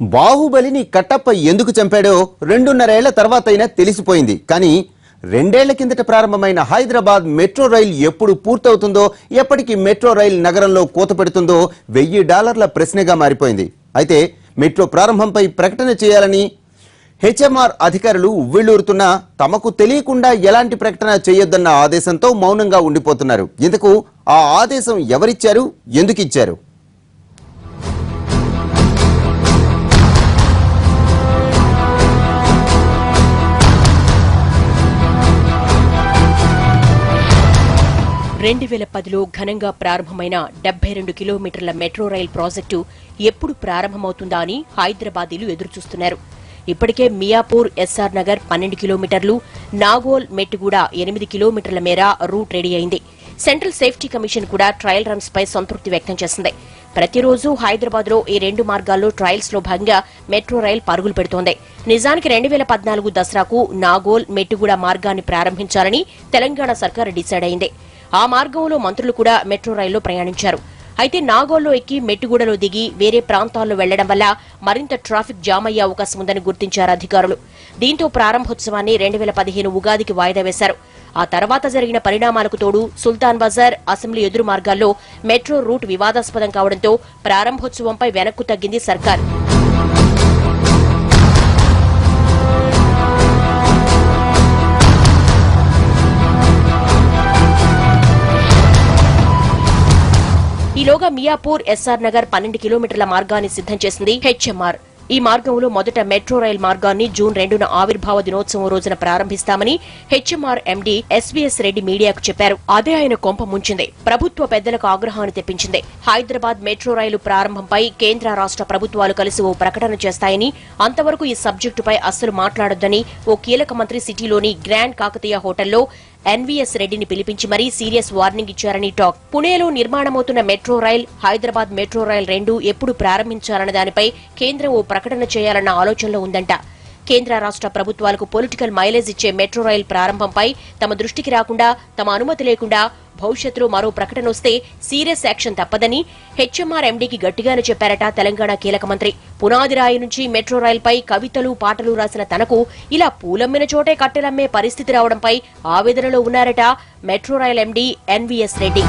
బాహుబలిని కట్టప్ప ఎందుకు చంపాడో రెండున్నరేళ్ళ తర్వాతైనా తెలిసిపోయింది. కానీ రెండేళ్ళ కిందట ప్రారంభమైన హైదరాబాద్ మెట్రో రైల్ ఎప్పుడు పూర్తవుతుందో ఎప్పటికీ మెట్రో రైల్ నగరంలో కూత పెడుతుందో వెయ్యి డాలర్ల ప్రశ్నగా మారిపోయింది. అయితే మెట్రో ప్రారంభంపై ప్రకటన చేయాలని హెచ్ఎంఆర్ అధికారులు ఉవ్విళ్ళూరుతున్నా తమకు తెలియకుండా ఎలాంటి ప్రకటన చేయొద్దన్న ఆదేశంతో మౌనంగా ఉండిపోతున్నారు. ఇందుకు ఆ ఆదేశం ఎవరిచ్చారు? ఎందుకు రెండు వేల పదిలో ఘనంగా ప్రారంభమైన డెబ్బై రెండు కిలోమీటర్ల మెట్రో రైల్ ప్రాజెక్టు ఎప్పుడు ప్రారంభమవుతుందా అని హైదరాబాదీలు ఎదురుచూస్తున్నారు. ఇప్పటికే మియాపూర్ ఎస్ఆర్ నగర్ పన్నెండు కిలోమీటర్లు నాగోల్ మెట్టుగూడ ఎనిమిది కిలోమీటర్ల మేర రూట్ రెడీ అయింది. సెంట్రల్ సేఫ్టీ కమిషన్ కూడా ట్రయల్ రన్స్ పై సంతృప్తి వ్యక్తం చేసింది. ప్రతిరోజు హైదరాబాద్లో ఈ రెండు మార్గాల్లో ట్రయల్స్లో భాగంగా మెట్రో రైల్ పరుగులు పెడుతోంది. నిజానికి రెండు వేల పద్నాలుగు దసరాకు నాగోల్ మెట్టుగూడ మార్గాన్ని ప్రారంభించాలని తెలంగాణ సర్కార్ డిసైడ్ అయింది. ఆ మార్గంలో మంత్రులు కూడా మెట్రో రైల్లో ప్రయాణించారు. అయితే నాగోల్లో ఎక్కి మెట్టుగూడలో దిగి వేరే ప్రాంతాల్లో వెళ్ళడం వల్ల మరింత ట్రాఫిక్ జామ్ అయ్యే అవకాశం ఉందని గుర్తించారు అధికారులు. దీంతో ప్రారంభోత్సవాన్ని రెండు వేల పదిహేను ఉగాదికి వాయిదా వేశారు. ఆ తర్వాత జరిగిన పరిణామాలకు తోడు సుల్తాన్ బజార్ అసెంబ్లీ ఎదురు మార్గాల్లో మెట్రో రూట్ వివాదాస్పదం కావడంతో ప్రారంభోత్సవంపై వెనక్కు తగ్గింది సర్కార్. ఈలోగా మియాపూర్ ఎస్ఆర్ నగర్ పన్నెండు కిలోమీటర్ల మార్గాన్ని సిద్ధం చేసింది హెచ్ఎంఆర్. ఈ మార్గంలో మొదట మెట్రో రైల్ మార్గాన్ని జూన్ రెండున ఆవిర్భావ దినోత్సవం రోజున ప్రారంభిస్తామని హెచ్ఎంఆర్ ఎండీ ఎస్వీఎస్ రెడ్డి మీడియాకు చెప్పారు. అదే ఆయన కొంప ముంచింది. ప్రభుత్వ పెద్దలకు ఆగ్రహాన్ని తెప్పించింది. హైదరాబాద్ మెట్రో రైలు ప్రారంభంపై కేంద్ర రాష్ట్ర ప్రభుత్వాలు కలిసి ఓ ప్రకటన చేస్తాయని అంతవరకు ఈ సబ్జెక్టుపై అస్సలు మాట్లాడొద్దని ఓ కీలక మంత్రి సిటీలోని గ్రాండ్ కాకతీయ హోటల్లో ఎన్వీఎస్ రెడ్డిని పిలిపించి మరీ సీరియస్ వార్నింగ్ ఇచ్చారని టాక్. పుణేలో నిర్మాణమవుతున్న metro rail Hyderabad metro rail రెండు ఎప్పుడు ప్రారంభించాలన్న దానిపై కేంద్రం ఓ ప్రకటన చేయాలన్న ఆలోచనలో ఉందంట. కేంద్ర రాష్ట్ర ప్రభుత్వాలకు పొలిటికల్ మైలేజ్ ఇచ్చే మెట్రో రైల్ ప్రారంభంపై తమ దృష్టికి రాకుండా తమ అనుమతి లేకుండా భవిష్యత్తులో మరో ప్రకటన వస్తే సీరియస్ యాక్షన్ తప్పదని హెచ్ఎంఆర్ ఎండీకి గట్టిగానే చెప్పారట తెలంగాణ కీలక మంత్రి. పునాది రాయి నుంచి మెట్రో రైల్పై కవితలు పాటలు రాసిన తనకు ఇలా పూలమ్మిన చోటే కట్టెలమ్మే పరిస్థితి రావడంపై ఆవేదనలో ఉన్నారట metro rail MD NVS Reddy.